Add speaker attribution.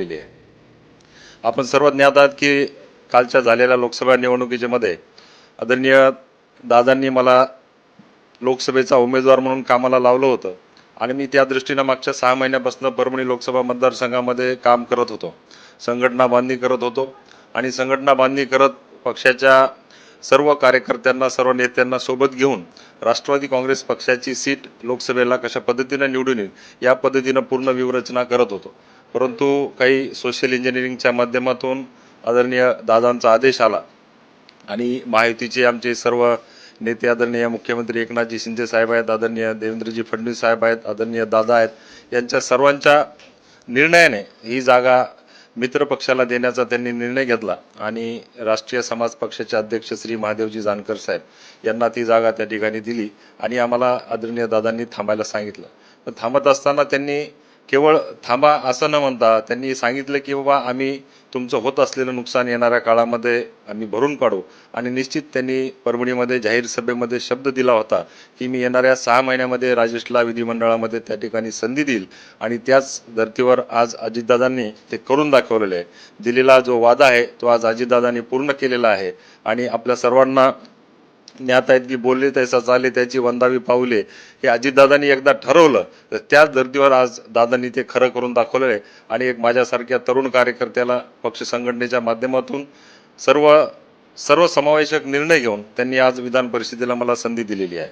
Speaker 1: केलेली आहे. आपण सर्व ज्ञात आहात की कालच्या झालेल्या लोकसभा निवडणुकीच्या मध्ये आदरणीय दादांनी मला लोकसभेचा उमेदवार म्हणून कामाला लावलं होतं आणि मी त्या दृष्टीनं मागच्या सहा महिन्यापासून परभणी लोकसभा मतदारसंघामध्ये काम करत होतो. संघटना बांधणी करत होतो आणि संघटना बांधणी करत पक्षाच्या सर्व कार्यकर्त्यांना सर्व नेत्यांना सोबत घेऊन राष्ट्रवादी काँग्रेस पक्षाची सीट लोकसभेला कशा पद्धतीनं निवडून येईल या पद्धतीनं पूर्ण व्यूहरचना करत होतो. परंतु काही सोशल इंजिनिअरिंगच्या माध्यमातून आदरणीय दादांचा आदेश आला. आणि महायुतीचे आमचे सर्व नेते आदरणीय मुख्यमंत्री एकनाथजी शिंदे साहेब आहेत आदरणीय देवेंद्रजी फडणवीस साहेब आहेत आदरणीय दादा आहेत यांच्या सर्वांच्या निर्णयाने ही जागा मित्र पक्षाला देण्याचा त्यांनी निर्णय घेतला. आणि राष्ट्रीय समाज पक्षाचे अध्यक्ष श्री महादेवजी जानकर साहेब यांना ती जागा त्या ठिकाणी दिली आणि आम्हाला आदरणीय दादांनी थांबायला सांगितलं. पण थांबत असताना त्यांनी केवळ थांबा असं न म्हणता त्यांनी सांगितलं की बाबा आम्ही तुमचं होत असलेलं नुकसान येणाऱ्या काळामध्ये आम्ही भरून काढू. आणि निश्चित त्यांनी परभणीमध्ये जाहीर सभेमध्ये शब्द दिला होता की मी येणाऱ्या सहा महिन्यामध्ये राजेशला विधिमंडळामध्ये त्या ठिकाणी संधी देईल. आणि त्याच धर्तीवर आज अजितदादांनी ते करून दाखवलेले आहे. दिलेला जो वादा आहे तो आज अजितदादांनी पूर्ण केलेला आहे. आणि आपल्या सर्वांना ज्ञात आहेत की बोलले तैसा चाले त्याची वंदावी पावले हे अजितदादांनी एकदा ठरवलं तर त्याच धर्तीवर आज दादांनी ते खरं करून दाखवलं आहे. आणि एक माझ्यासारख्या तरुण कार्यकर्त्याला पक्ष संघटनेच्या माध्यमातून सर्व सर्वसमावेशक निर्णय घेऊन त्यांनी आज विधान परिषदेला मला संधी दिलेली आहे.